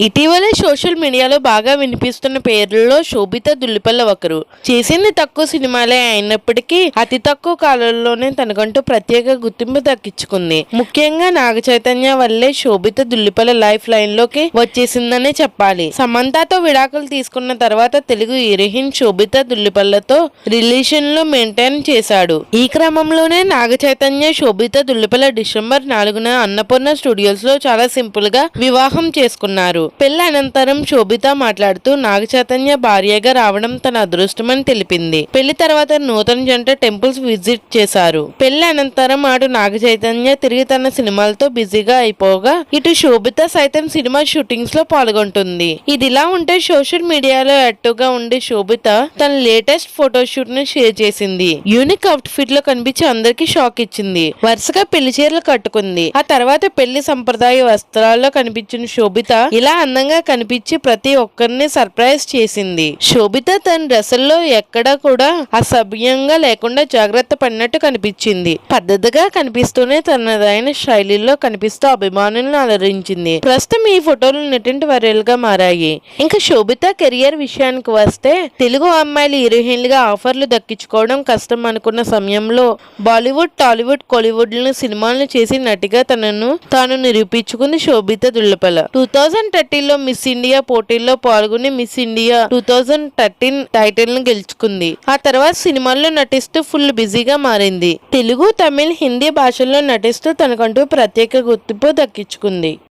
ఇటీవలే సోషల్ మీడియాలో బాగా వినిపిస్తున్న పేర్లలో శోభిత దుల్లిపల్ల ఒకరు. చేసింది తక్కువ సినిమాలే అయినప్పటికీ అతి తక్కువ కాలంలోనే తనకంటూ ప్రత్యేక గుర్తింపు దక్కించుకుంది. ముఖ్యంగా నాగ చైతన్య వల్లే శోభిత దుల్లిపల్ల లైఫ్ లైన్లోకి వచ్చేసిందనే చెప్పాలి. సమంతతో విడాకులు తీసుకున్న తర్వాత తెలుగు హీరోయిన్ శోభిత దుల్లిపల్లతో రిలేషన్లో మెయింటైన్ చేశాడు. ఈ క్రమంలోనే నాగ చైతన్య శోభిత దుల్లిపల్ల డిసెంబర్ నాలుగున అన్నపూర్ణ స్టూడియోస్లో చాలా సింపుల్గా వివాహం చేసుకున్నారు. పెళ్ళి అనంతరం శోభిత మాట్లాడుతూ నాగ చైతన్య భార్యగా రావడం తన అదృష్టమని తెలిపింది. పెళ్ళి తర్వాత నూతన జంట టెంపుల్స్ విజిట్ చేశారు. పెళ్ళి అనంతరం అటు నాగ చైతన్య తిరిగి తన సినిమాలతో బిజీగా అయిపోగా ఇటు శోభిత సైతం సినిమా షూటింగ్స్లో పాల్గొంటుంది. ఇదిలా ఉంటే సోషల్ మీడియాలో యాక్టివ్గా ఉండే శోభిత తన లేటెస్ట్ ఫోటోషూట్ను షేర్ చేసింది. యూనిక్ అవుట్ ఫిట్లో కనిపించి అందరికి షాక్ ఇచ్చింది. వరుసగా పెళ్ళి చీరలు కట్టుకుంది. ఆ తర్వాత పెళ్ళి సంప్రదాయ వస్త్రాల్లో కనిపించిన శోభిత ఇలా అందంగా కనిపించి ప్రతి ఒక్కరిని సర్ప్రైజ్ చేసింది. శోభిత తన డ్రెస్సుల్లో ఎక్కడా కూడా అసభ్యంగా లేకుండా జాగ్రత్త పడినట్టు కనిపించింది. పద్ధతిగా కనిపిస్తూనే తనదైన శైలిలో కనిపిస్తూ అభిమానులను అలరించింది. ప్రస్తుతం ఈ ఫోటోలు నటింటి వైరల్గా మారాయి. ఇంకా శోభిత కెరియర్ విషయానికి వస్తే తెలుగు అమ్మాయిలు హీరోయిన్లుగా ఆఫర్లు దక్కించుకోవడం కష్టం అనుకున్న సమయంలో బాలీవుడ్ టాలీవుడ్ కోలీవుడ్ సినిమాలను చేసి నటిగా తనను తాను నిరూపించుకుంది శోభిత దుల్లపల టూ థౌజండ్ థర్టీలో మిస్ ఇండియా పోటీల్లో పాల్గొని Miss India two thousand thirteen టైటిల్ను గెలుచుకుంది. ఆ తర్వాత సినిమాల్లో నటిస్తూ ఫుల్ బిజీగా మారింది. తెలుగు తమిళ్ హిందీ భాషల్లో నటిస్తూ తనకంటూ ప్రత్యేక గుర్తింపు దక్కించుకుంది.